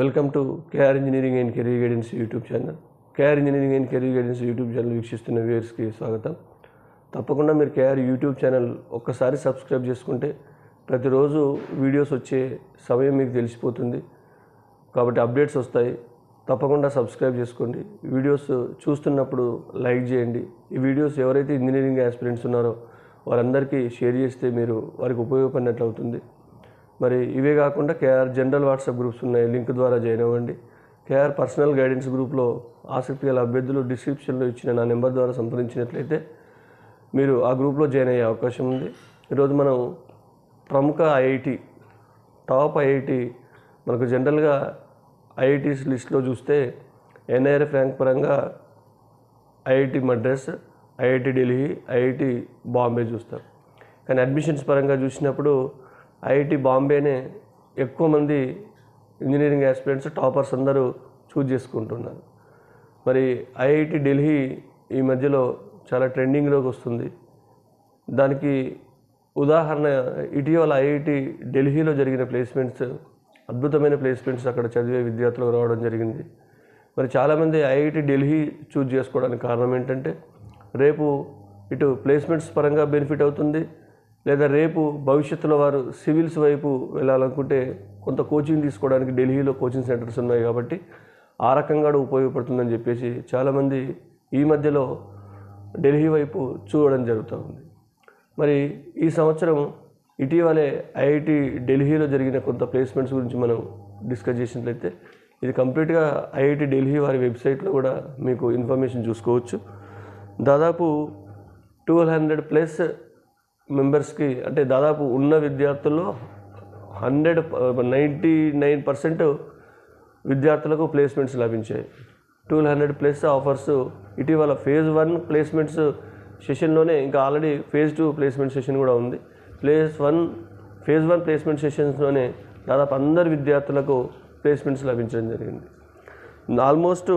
Welcome to KR engineering and career guidance YouTube channel. KR engineering and career guidance YouTube channel వీక్షిస్తున్న వ్యూయర్స్కి స్వాగతం. తప్పకుండా మీరు KR YouTube channel ఒక్కసారి subscribe చేసుకుంటే ప్రతిరోజు వీడియోస్ వచ్చే సమయం మీకు తెలిసిపోతుంది. కాబట్టి అప్డేట్స్ వస్తాయి. తప్పకుండా సబ్స్క్రైబ్ చేసుకోండి. వీడియోస్ చూస్తున్నప్పుడు లైక్ చేయండి. ఈ వీడియోస్ ఎవరైతే ఇంజనీరింగ్ ఆస్పిరెంట్స్ ఉన్నారో వారందరికీ షేర్ చేస్తే మీరు వారికి ఉపయోగపడినట్లు అవుతుంది మరి ఇవే కాకుండా కేఆర్ జనరల్ వాట్సాప్ గ్రూప్స్ ఉన్నాయి లింక్ ద్వారా జాయిన్ అవ్వండి. కేఆర్ పర్సనల్ గైడెన్స్ గ్రూప్లో ఆసక్తి గల అభ్యర్థులు డిస్క్రిప్షన్లో ఇచ్చిన నా నెంబర్ ద్వారా సంప్రదించినట్లయితే మీరు ఆ గ్రూప్లో జాయిన్ అయ్యే అవకాశం ఉంది. ఈరోజు మనం ప్రముఖ ఐఐటి టాప్ ఐఐటి మనకు జనరల్గా ఐఐటీస్ లిస్ట్లో చూస్తే ఎన్ఐఆర్ఎఫ్ ర్యాంక్ పరంగా IIT Madras IIT Delhi IIT Bombay చూస్తారు కానీ అడ్మిషన్స్ పరంగా చూసినప్పుడు ఐఐటి బాంబేనే ఎక్కువ మంది ఇంజనీరింగ్ ఆస్పిరెంట్స్ టాపర్స్ అందరూ చూజ్ చేసుకుంటున్నారు. మరి ఐఐటి ఢిల్లీ ఈ మధ్యలో చాలా ట్రెండింగ్లోకి వస్తుంది. దానికి ఉదాహరణ ఇటీవల ఐఐటి ఢిల్లీలో జరిగిన ప్లేస్మెంట్స్ అద్భుతమైన ప్లేస్మెంట్స్ అక్కడ చదివే విద్యార్థులకు రావడం జరిగింది. మరి చాలామంది ఐఐటి ఢిల్లీ చూజ్ చేసుకోవడానికి కారణం ఏంటంటే రేపు ఇటు ప్లేస్మెంట్స్ పరంగా బెనిఫిట్ అవుతుంది. లేదా రేపు భవిష్యత్తులో వారు సివిల్స్ వైపు వెళ్ళాలనుకుంటే కొంత కోచింగ్ తీసుకోవడానికి ఢిల్లీలో కోచింగ్ సెంటర్స్ ఉన్నాయి కాబట్టి ఆ రకంగా కూడా ఉపయోగపడుతుందని చెప్పేసి చాలామంది ఈ మధ్యలో ఢిల్లీ వైపు చూడడం జరుగుతూ ఉంది. మరి ఈ సంవత్సరం ఇటీవలే ఐఐటి ఢిల్లీలో జరిగిన కొంత ప్లేస్మెంట్స్ గురించి మనం డిస్కస్ చేసినట్లయితే ఇది కంప్లీట్గా ఐఐటి ఢిల్లీ వారి వెబ్సైట్లో కూడా మీకు ఇన్ఫర్మేషన్ చూసుకోవచ్చు. దాదాపు ట్వెల్వ్ హండ్రెడ్ ప్లస్ మెంబర్స్కి అంటే దాదాపు ఉన్న విద్యార్థుల్లో హండ్రెడ్ నైంటీ నైన్ పర్సెంట్ విద్యార్థులకు ప్లేస్మెంట్స్ లభించాయి. టూల్ హండ్రెడ్ ప్లస్ ఆఫర్స్. ఇటీవల ఫేజ్ వన్ ప్లేస్మెంట్స్ సెషన్లోనే ఇంకా already phase two placement session కూడా ఉంది. Place one phase one placement సెషన్స్లోనే దాదాపు అందరు విద్యార్థులకు ప్లేస్మెంట్స్ లభించడం జరిగింది. ఆల్మోస్ట్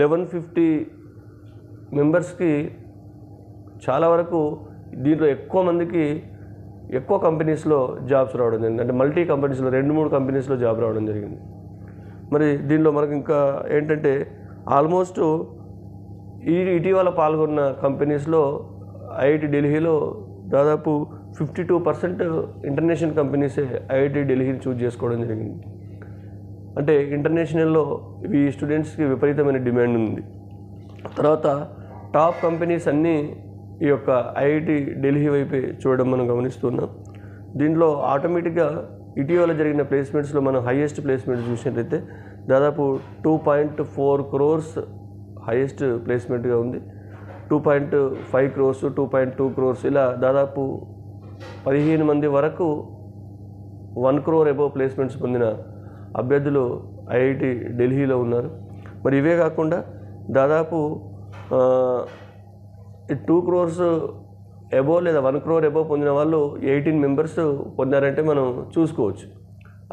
లెవెన్ ఫిఫ్టీ మెంబర్స్కి చాలా వరకు దీంట్లో ఎక్కువ మందికి ఎక్కువ కంపెనీస్లో జాబ్స్ రావడం జరిగింది. అంటే మల్టీ కంపెనీస్లో రెండు మూడు కంపెనీస్లో జాబ్ రావడం జరిగింది. మరి దీనిలో మనకు ఇంకా ఏంటంటే ఆల్మోస్ట్ ఈ ఇటీవల పాల్గొన్న కంపెనీస్లో ఐఐటి ఢిల్లీలో దాదాపు ఫిఫ్టీ టూ పర్సెంట్ ఇంటర్నేషనల్ కంపెనీసే ఐఐటి ఢిల్లీని చూజ్ చేసుకోవడం జరిగింది. అంటే ఇంటర్నేషనల్లో ఈ స్టూడెంట్స్కి విపరీతమైన డిమాండ్ ఉంది. తర్వాత టాప్ కంపెనీస్ అన్నీ ఈ యొక్క ఐఐటి ఢిల్లీ వైపే చూడడం మనం గమనిస్తున్నాం. దీంట్లో ఆటోమేటిక్గా ఇటీవల జరిగిన ప్లేస్మెంట్స్లో మనం హైయెస్ట్ ప్లేస్మెంట్ చూసినట్లయితే దాదాపు two point four crores highest ప్లేస్మెంట్గా ఉంది. Two point five crores two point two crores ఇలా దాదాపు పదిహేను మంది వరకు వన్ క్రోర్ ఎబో ప్లేస్మెంట్స్ పొందిన అభ్యర్థులు ఐఐటి ఢిల్లీలో ఉన్నారు. మరి ఇవే కాకుండా దాదాపు టూ క్రోర్స్ ఎబో లేదా వన్ క్రోర్ ఎబో పొందిన వాళ్ళు ఎయిటీన్ మెంబర్స్ పొందారంటే మనం చూసుకోవచ్చు.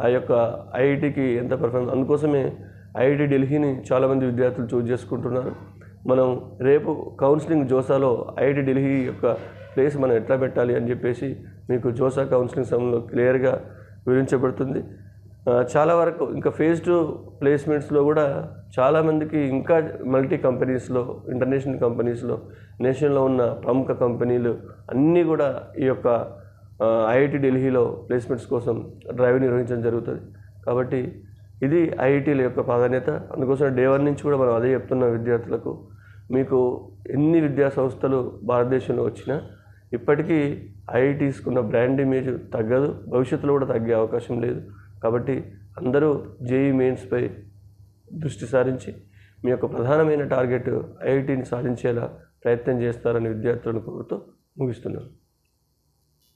ఆ యొక్క ఐఐటికి ఎంత పర్ఫార్మెన్స్ అందుకోసమే ఐఐటి ఢిల్లీని చాలామంది విద్యార్థులు చూజ్ చేసుకుంటున్నారు. మనం రేపు కౌన్సిలింగ్ జోసాలో ఐఐటి ఢిల్లీ యొక్క ప్లేస్ మనం ఎట్లా పెట్టాలి అని చెప్పేసి మీకు జోసా కౌన్సిలింగ్ సమయంలో క్లియర్గా వివరించబడుతుంది. చాలా వరకు ఇంకా ఫేజ్ టూ ప్లేస్మెంట్స్లో కూడా చాలామందికి ఇంకా మల్టీ కంపెనీస్లో ఇంటర్నేషనల్ కంపెనీస్లో నేషన్లో ఉన్న ప్రముఖ కంపెనీలు అన్నీ కూడా ఈ యొక్క ఐఐటి ఢిల్లీలో ప్లేస్మెంట్స్ కోసం డ్రైవ్ నిర్వహించడం జరుగుతుంది. కాబట్టి ఇది ఐఐటీల యొక్క ప్రాధాన్యత. అందుకోసం డే వన్ నుంచి కూడా మనం అదే చెప్తున్న విద్యార్థులకు మీకు ఎన్ని విద్యా సంస్థలు భారతదేశంలో వచ్చినా ఇప్పటికీ ఐఐటీస్కున్న బ్రాండ్ ఇమేజ్ తగ్గదు భవిష్యత్తులో కూడా తగ్గే అవకాశం లేదు. కాబట్టి అందరూ జేఈ మెయిన్స్పై దృష్టి సారించి మీ యొక్క ప్రధానమైన టార్గెట్ ఐఐటీని సాధించేలా ప్రయత్నం చేస్తారని విద్యార్థులను కోరుతూ ముగిస్తున్నాను.